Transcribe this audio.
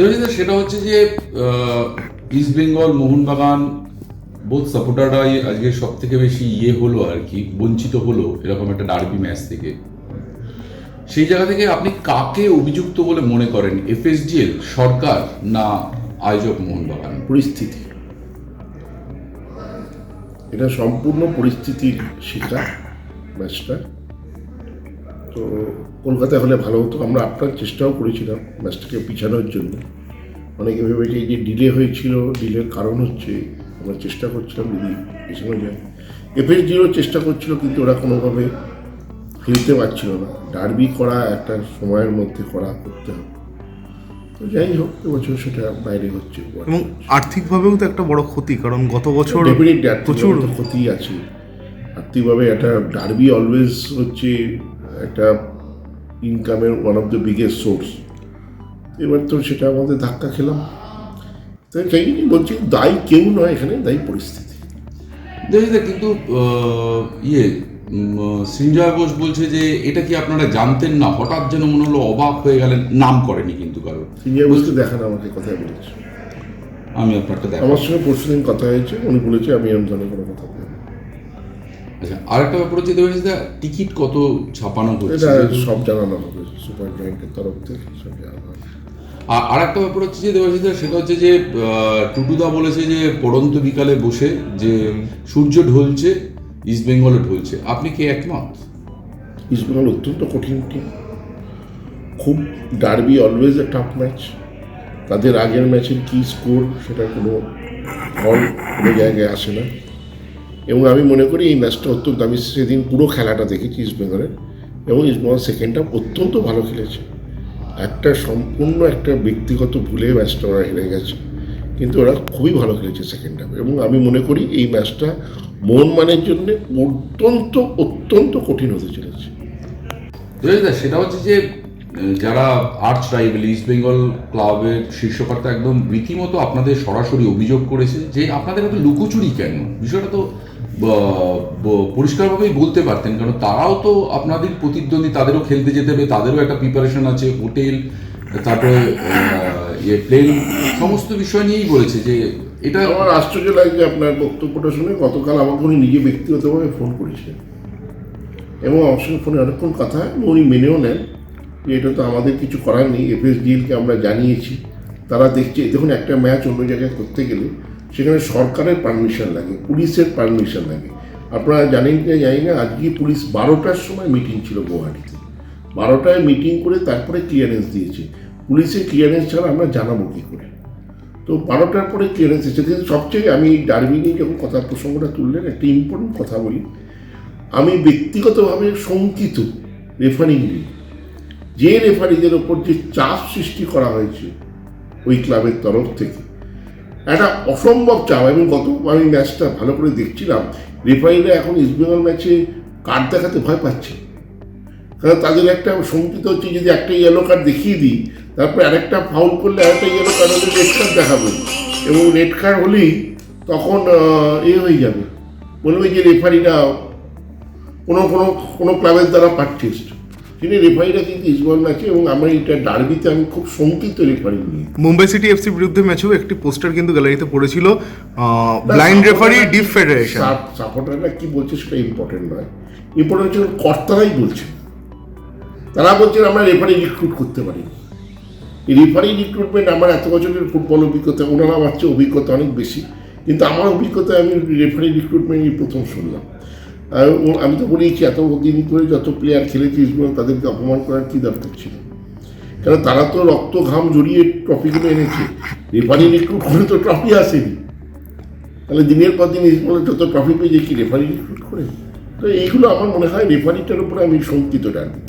দেবজিৎ সেটা হচ্ছে যে ইস্ট বেঙ্গল মোহনবাগান বোধ সাপোর্টাররাই আজকে সব থেকে বেশি ইয়ে হলো আর কি, বঞ্চিত হলো এরকম একটা ডার্বি ম্যাচ থেকে। সেই জায়গা থেকে আপনি কাকে অভিযুক্ত বলে মনে করেন? এফএসডিএল সরকার না আয়োজক মোহনবাগান পরিস্থিতি। এটা সম্পূর্ণ পরিস্থিতির শিকার ম্যাচটা তো কলকাতায় হলে ভালো হতো। আমরা আপনার চেষ্টাও করেছিলাম ম্যাচটাকে পিছানোর জন্য। অনেকে ভেবেছে যে ডিলে হয়েছিল ডিলের কারণ হচ্ছে আমরা চেষ্টা করছিলাম যদি পিছানো যায়। এফএস জিরো চেষ্টা করছিল কিন্তু ওরা কোনোভাবে খেলতে পারছিল না। ডার্বি করা একটা সময়ের মধ্যে করা করতে হবে। তো যাই হোক এবছর সেটা বাইরে হচ্ছে। এবং আর্থিকভাবেও তো একটা বড় ক্ষতি কারণ গত বছর প্রচুর ক্ষতি আছে। আর্থিকভাবে একটা ডার্বি অলওয়েজ হচ্ছে একটা ইনকামের one of the biggest source এবার তো সেটা আমাদের ধাক্কা খেলাম। তাই সেই বলছি দায়ী কেউ নয় এখানে দায়ী পরিস্থিতি। দেবজিৎ কিন্তু ইয়ে সৃঞ্জয় ঘোষ বলছে যে এটা কি আপনারা জানতেন না? হঠাৎ যেন মনে হলো অবাক হয়ে গেলেন নাম করেনি কিন্তু কারও সিনিয়র বলতে দেখান আমাকে কথাই বলেছে। আমি আপনারটা দেখো আমার সঙ্গে পরশু দিন কথা হয়েছে উনি বলেছে আমি এরকম ধরনের কোনো কথা বলি। আচ্ছা আরেকটা ব্যাপার হচ্ছে দেবজিৎ টিকিট কত ছাপানো হচ্ছে? সব জানানো হবে সুপার জয়েন্টের তরফ থেকে সব জানানো হবে। আর আরেকটা ব্যাপার হচ্ছে যে দেবাশিস সেটা হচ্ছে যে টুটুদা বলেছে যে পড়ন্ত বিকালে বসে যে সূর্য ঢলছে ইস্ট বেঙ্গলে ঢলছে। আপনি কি একমত? ইস্টবেঙ্গল অত্যন্ত কঠিন টিম খুব derby always a tough match তাদের আগের ম্যাচের কি স্কোর সেটা কোনো ফল কোনো জায়গায় আসে না। এবং আমি মনে করি এই ম্যাচটা অত্যন্ত, আমি সেদিন পুরো খেলাটা দেখেছি ইস্ট ইস্টবেঙ্গলের এবং ইস্টবেঙ্গল সেকেন্ড হাফ অত্যন্ত ভালো খেলেছে। একটা সম্পূর্ণ একটা ব্যক্তিগত ভুলে ম্যাচটা ওরা হেরে গেছে। কিন্তু ওরা খুবই ভালো খেলেছে সেকেন্ড হাফ এবং আমি মনে করি এই ম্যাচটা মোহনমানের জন্য অত্যন্ত অত্যন্ত কঠিন হতে চলেছে। সেটা হচ্ছে যে যারা আর্চ রাইভেল ইস্ট বেঙ্গল ক্লাবের শীর্ষকর্তা একদম রীতিমতো আপনাদের সরাসরি অভিযোগ করেছে যে আপনাদের এত লুকোচুরি কেন? বিষয়টা তো পরিষ্কারভাবেই বলতে পারতেন, কারণ তারাও তো আপনাদের প্রতিদ্বন্দ্বী, তাদেরও খেলতে যেতে হবে, তাদেরও একটা প্রিপারেশন আছে হোটেল তারপরে ইয়ে প্লেন সমস্ত বিষয় নিয়েই বলেছে যে এটা আমার আশ্চর্য লাগছে আপনার বক্তব্যটা শুনে গতকাল আমাকে উনি নিজে ব্যক্তিগতভাবে ফোন করেছিলেন। এবং সঙ্গে ফোনে অনেকক্ষণ কথা উনি মেনেও নেন। এটা তো আমাদের কিছু করার নেই। এফএসডিএলকে আমরা জানিয়েছি। তারা দেখছে, দেখুন একটা ম্যাচ অন্য জায়গায় করতে গেলে সেখানে সরকারের পারমিশন লাগে, পুলিশের পারমিশন লাগে। আপনারা জানেন কি জানি না, আজকে পুলিশ বারোটার সময় মিটিং ছিল গুয়াহাটিতে। বারোটায় মিটিং করে তারপরে ক্লিয়ারেন্স দিয়েছে। পুলিশের ক্লিয়ারেন্স ছাড়া আমরা জানাব কী করে? তো বারোটার পরে ক্লিয়ারেন্স এসেছে। কিন্তু সবচেয়ে আমি ডারবি নিয়ে যখন কথা, প্রসঙ্গটা তুললেন, একটা ইম্পর্টেন্ট কথা বলি। আমি ব্যক্তিগতভাবে শঙ্কিত রেফারিং নিয়ে। যে রেফারিদের ওপর যে চাপ সৃষ্টি করা হয়েছে ওই ক্লাবের তরফ থেকে, একটা অসম্ভব চাপ। আমি গত, আমি ম্যাচটা ভালো করে দেখছিলাম, রেফারিরা এখন ইস্টবেঙ্গল ম্যাচে কার্ড দেখাতে ভয় পাচ্ছে। কারণ তাদের একটা শঙ্কিত হচ্ছে যদি একটা ইয়েলো কার্ড দেখিয়ে দিই, তারপর আরেকটা ফাউল করলে আরেকটা ইয়েলো কার্ড হলে রেড কার্ড দেখাবে। এবং রেড কার্ড হলেই তখন এ হয়ে যাবে। বলবে যে রেফারিরা কোনো কোনো কোনো ক্লাবের দ্বারা পারচেস্ট। তিনি রেফারিরা কিন্তু ইসবল ম্যাচে এবং আমার এটা ডার্বিতে আমি খুব শঙ্কিত রেফারি নিয়ে মুম্বাই সিটি এফসির বিরুদ্ধে ম্যাচেও একটি পোস্টার কিন্তু গ্যালারিতে পড়েছিল ব্লাইন্ড রেফারি ডিপ ফেডারেশন সাপোর্টাররা কি বলছে সেটা ইম্পর্টেন্ট নয়। ইম্পর্টেন্ট হচ্ছে কর্তারাই বলছে। তারা বলছেন আমরা রেফারি রিক্রুট করতে পারি। রেফারি রিক্রুটমেন্ট আমার এত বছরের ফুটবল অভিজ্ঞতা ওনারা আমার চেয়ে অভিজ্ঞতা অনেক বেশি। কিন্তু আমার অভিজ্ঞতায় আমি রেফারি রিক্রুটমেন্ট প্রথম শুনলাম। আমি তো বলেছি এত দিন করে যত প্লেয়ার খেলে ইসবল তাদেরকে অপমান করার কী দরকার ছিল? কারণ তারা তো রক্ত ঘাম জড়িয়ে ট্রফিগুলো এনেছে। রেফারি রিক্রুট করে তো ট্রফি আসেনি। তাহলে দিনের পর দিন ইসবলের যত ট্রফি পেয়েছে কি রেফারি রিক্রুট করে তো এইগুলো আমার মনে হয় রেফারিটার উপরে আমি শঙ্কিত ডাকবি